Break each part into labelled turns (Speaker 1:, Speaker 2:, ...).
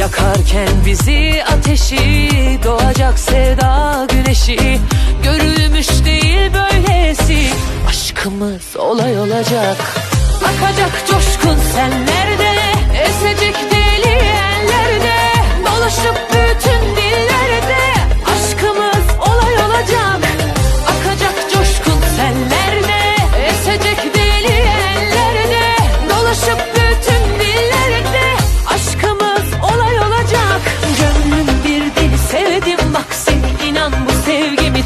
Speaker 1: Yakarken bizi ateşi Doğacak sevda güneşi. Görülmüş değil böylesi Aşkımız olay olacak. Akacak coşkun senlerde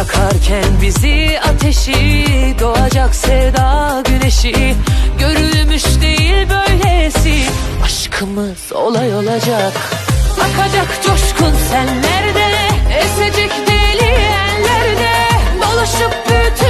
Speaker 1: Yakarken bizi ateşi Doğacak sevda güneşi. Görülmüş değil böylesi Aşkımız olay olacak. Akacak coşkun senlerde Esecek deli ellerde. Dolaşıp bütün